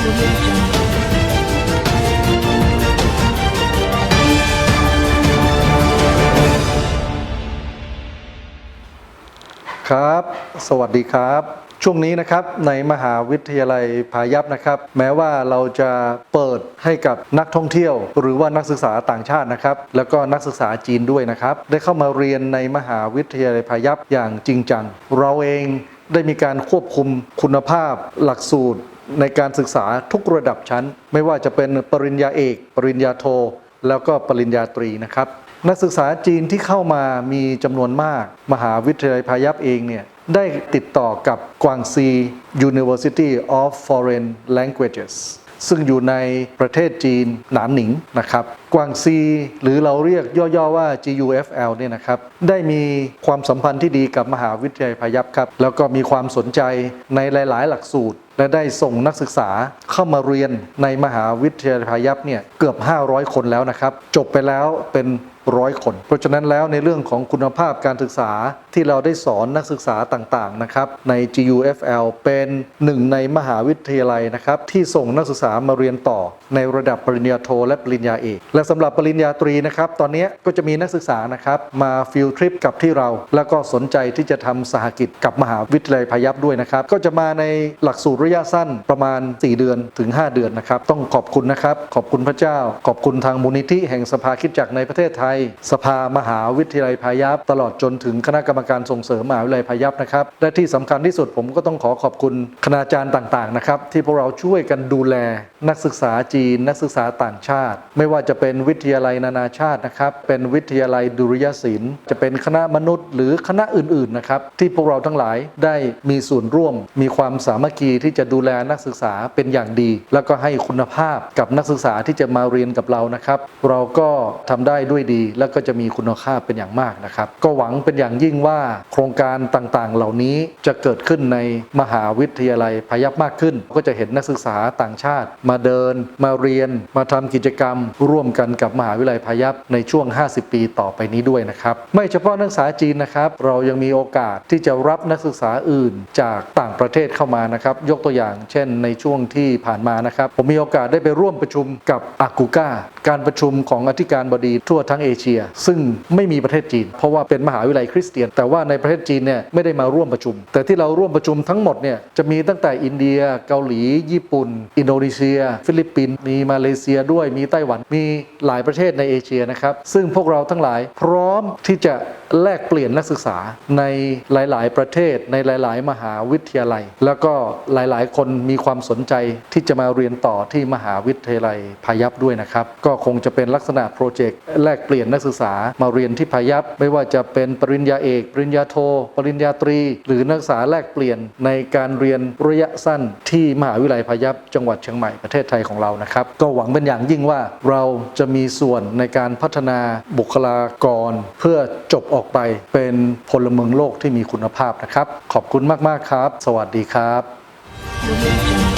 ครับ สวัสดีครับ ช่วงนี้นะครับในมหาวิทยาลัยพายัพนะครับ แม้ว่าเราจะเปิดให้กับนักท่องเที่ยว หรือว่านักศึกษาต่างชาตินะครับ แล้วก็นักศึกษาจีนด้วยนะครับ ได้เข้ามาเรียนในมหาวิทยาลัยพายัพอย่างจริงจัง เราเองได้มีการควบคุมคุณภาพหลักสูตร ในการศึกษาทุกระดับชั้น ไม่ว่าจะเป็นปริญญาเอก ปริญญาโท แล้วก็ปริญญาตรีนะครับ นักศึกษาจีนที่เข้ามามีจำนวนมาก มหาวิทยาลัยพายัพเองเนี่ยได้ติดต่อกับกวางซี University of Foreign Languages ซึ่งอยู่ในประเทศจีนหนานหนิงนะครับกวางซีหรือเราเรียกย่อๆว่า GUFL เนี่ยนะครับได้มีความสัมพันธ์ที่ดีกับมหาวิทยาลัยพายัพครับ แล้วก็มีความสนใจในหลาย ๆ หลักสูตร และได้ส่งนักศึกษาเข้ามาเรียนในมหาวิทยาลัยพายัพเนี่ยเกือบ 500 คนแล้วนะครับ จบไปแล้วเป็น ร้อยคน เพราะฉะนั้นแล้วในเรื่องของคุณภาพการศึกษาที่เราได้สอนนักศึกษาต่างๆนะครับใน GUFL เป็นหนึ่งในมหาวิทยาลัยนะครับที่ส่งนักศึกษามาเรียนต่อ ในระดับปริญญาโทและปริญญาเอกและสำหรับปริญญาตรีนะครับตอนนี้ก็จะมีนักศึกษานะครับมาฟิลทริปกับที่เรา แล้วก็สนใจที่จะทำสหกิจกับมหาวิทยาลัยพายัพด้วยนะครับก็จะมาในหลักสูตรระยะสั้นประมาณ 4 เดือนถึง 5 เดือนนะครับต้องขอบคุณนะครับขอบคุณพระเจ้า ขอบคุณทางมูลนิธิแห่งสภาคิดจักรในประเทศไทยสภามหาวิทยาลัยพายัพตลอดจนถึงคณะกรรมการส่งเสริมมหาวิทยาลัยพายัพนะครับและที่สำคัญที่สุดผมก็ต้องขอขอบคุณคณาจารย์ต่างๆนะครับที่พวกเราช่วยกันดูแล นักศึกษาจีน นักศึกษาต่างชาติ ไม่ว่าจะเป็นวิทยาลัยนานาชาตินะครับเป็นวิทยาลัยดุริยศิลป์ จะเป็นคณะมนุษย์ หรือคณะอื่นๆนะครับที่พวกเราทั้งหลายได้มีส่วนร่วม มีความสามัคคีที่จะดูแลนักศึกษาเป็นอย่างดี แล้วก็ให้คุณภาพกับนักศึกษาที่จะมาเรียนกับเรานะครับ เราก็ทำได้ด้วยดีแล้วก็จะมีคุณภาเป็นอย่างมากนะครับ ก็หวังเป็นอย่างยิ่งว่าโครงการต่างๆ เหล่านี้จะเกิดขึ้นในมหาวิทยาลัยพยัพมากขึ้น ก็จะเห็นนักศึกษาต่างชาติ มาเดิน มาเรียน มาทำกิจกรรม ร่วมกันกับมหาวิทยาลัยพยัพในช่วง 50 ปีต่อไปนี้ด้วยนะครับ ไม่เฉพาะนักศึกษาจีนนะครับ เรายังมีโอกาสที่จะรับนักศึกษาอื่นจากต่างประเทศเข้ามานะครับ ยกตัวอย่าง เช่น ในช่วงที่ผ่านมานะครับ ผมมีโอกาสได้ไปร่วมประชุมกับอากูก้าการประชุมของอธิการบดีทั่วทั้งเอเชีย ซึ่งไม่มีประเทศจีน เพราะว่าเป็นมหาวิทยาลัยคริสเตียน แต่ว่าในประเทศจีนเนี่ยไม่ได้มาร่วมประชุม แต่ที่เราร่วมประชุมทั้งหมดเนี่ยจะมีตั้งแต่อินเดีย เกาหลี ญี่ปุ่น อินโดนีเซีย ฟิลิปปินส์มีมาเลเซียด้วยมีไต้หวันมีหลายประเทศในเอเชียนะครับซึ่งพวกเราทั้งหลายพร้อมที่จะ แลกเปลี่ยนนักศึกษาในหลาย ๆ ประเทศ ในหลาย ๆ มหาวิทยาลัย แล้วก็หลาย ๆ คนมีความสนใจที่จะมาเรียนต่อที่มหาวิทยาลัยพายัพด้วยนะครับ ก็คงจะเป็นลักษณะโปรเจกต์แลกเปลี่ยนนักศึกษามาเรียนที่พายัพไม่ว่าจะเป็นปริญญาเอก ปริญญาโท ปริญญาตรี หรือนักศึกษาแลกเปลี่ยนในการเรียนระยะสั้นที่มหาวิทยาลัยพายัพจังหวัดเชียงใหม่ประเทศไทยของเรานะครับ ก็หวังเป็นอย่างยิ่งว่าเราจะมีส่วนในการพัฒนาบุคลากร เพื่อจบออกไปเป็นพลเมืองโลกที่มีคุณภาพนะครับ ขอบคุณมาก ๆ ครับ สวัสดีครับ